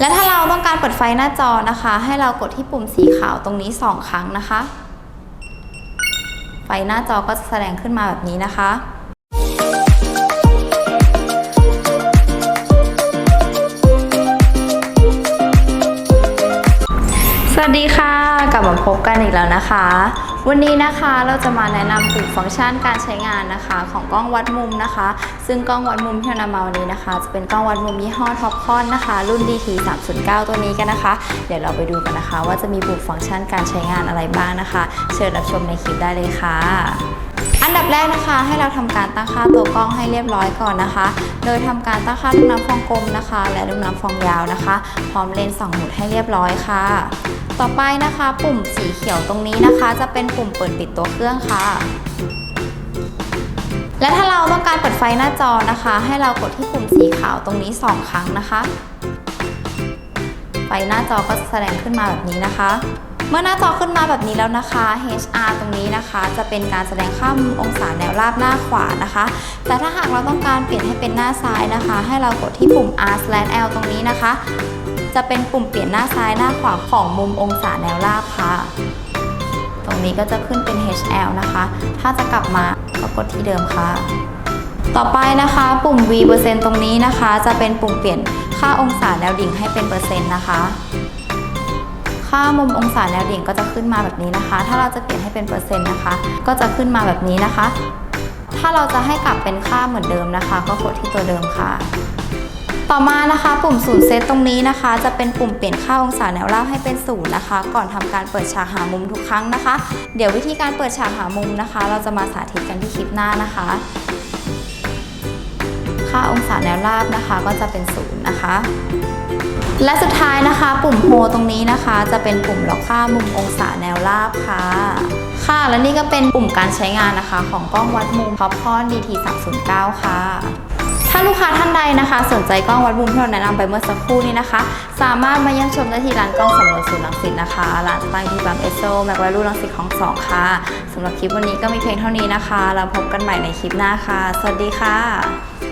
และถ้าเราต้องการเปิดไฟหน้าจอนะคะ ให้เรากดที่ปุ่มสีขาวตรงนี้ 2 ครั้งนะคะ ไฟหน้าจอก็จะแสดงขึ้นมาแบบนี้นะคะสวัสดีค่ะ กลับมาพบกันอีกแล้วนะคะ วันนี้นะคะเราจะมาแนะนำปุ่มฟังก์ชันการใช้งานนะคะ ของกล้องวัดมุมนะคะ ซึ่งกล้องวัดมุมที่เรานำมาวันนี้นะคะ จะเป็นกล้องวัดมุมยี่ห้อท็อปคอนนะคะ รุ่น DT 309ตัวนี้กันนะคะ เดี๋ยวเราไปดูกันนะคะ ว่าจะมีปุ่มฟังก์ชันการใช้งานอะไรบ้างนะคะ เชิญรับชมในคลิปได้เลยค่ะอัน แรกนะคะให้เราทำการตั้งค่าตัวกล้องให้เรียบร้อยก่อนนะคะ โดยทำการตั้งค่าลูกน้ำฟองกลมนะคะ และลูกน้ำฟองยาวนะคะ พร้อมเลนส์สองหมุดให้เรียบร้อยค่ะ ต่อไปนะคะ ปุ่มสีเขียวตรงนี้นะคะ จะเป็นปุ่มเปิดปิดตัวเครื่องค่ะ และถ้าเราต้องการเปิดไฟหน้าจอนะคะ ให้เรากดที่ปุ่มสีขาวตรงนี้ 2 ครั้งนะคะ ไฟหน้าจอก็จะแสดงขึ้นมาแบบนี้นะคะ เมื่อหน้าจอขึ้นมาแบบนี้แล้วนะคะ HR ตรงนี้นะคะ จะเป็นการแสดงค่ามุมองศาแนวราบหน้าขวานะคะ แต่ถ้าหากเราต้องการเปลี่ยนให้เป็นหน้าซ้ายนะคะ ให้เรากดที่ปุ่ม R/L ตรงนี้นะคะ จะเป็นปุ่มเปลี่ยนหน้าซ้ายหน้าขวาของมุมองศาแนวราบค่ะ ตรงนี้ก็จะขึ้นเป็น HL นะคะ ถ้าจะกลับมาก็กดที่เดิมค่ะ ต่อไปนะคะ ปุ่ม V เปอร์เซ็นต์ตรงนี้นะคะ จะเป็นปุ่มเปลี่ยนค่าองศาแนวดิ่งให้เป็นเปอร์เซ็นต์นะคะ ค่ามุมองศาแนวดิ่งก็จะขึ้นมาแบบนี้นะคะ ถ้าเราจะเปลี่ยนให้เป็นเปอร์เซ็นต์นะคะ ก็จะขึ้นมาแบบนี้นะคะ ถ้าเราจะให้กลับเป็นค่าเหมือนเดิมนะคะ ก็กดที่ตัวเดิมค่ะต่อมานะคะปุ่มศูนย์เซตตรงนี้นะคะ จะเป็นปุ่มเปลี่ยนค่าองศาแนวราบให้เป็นศูนย์นะคะ ก่อนทำการเปิดฉากหามุมทุกครั้งนะคะ เดี๋ยววิธีการเปิดฉากหามุมนะคะ เราจะมาสาธิตกันที่คลิปหน้านะคะ ค่าองศาแนวราบนะคะก็จะเป็นศูนย์นะคะ และสุดท้ายนะคะ ปุ่มโฮตรงนี้นะคะ จะเป็นปุ่มล็อกค่ามุมองศาแนวราบค่ะ ค่ะและนี่ก็เป็นปุ่มการใช้งานนะคะ ของกล้องวัดมุม Popcorn DT 309 ค่ะถ้าลูกค้าท่านใดนะคะ สนใจกล้องวัดมุมที่เราแนะนำไปเมื่อสักครู่นี้นะคะ สามารถมาเยี่ยมชมได้ที่ร้านกล้องสำรวจศูนย์รังสิตนะคะร้านตั้งที่ปั๊มเอสโซแมกวาลูรังสิตของสองค่ะสำหรับคลิปวันนี้ก็มีเพียงเท่านี้นะคะแล้วพบกันใหม่ในคลิปหน้าค่ะ สวัสดีค่ะ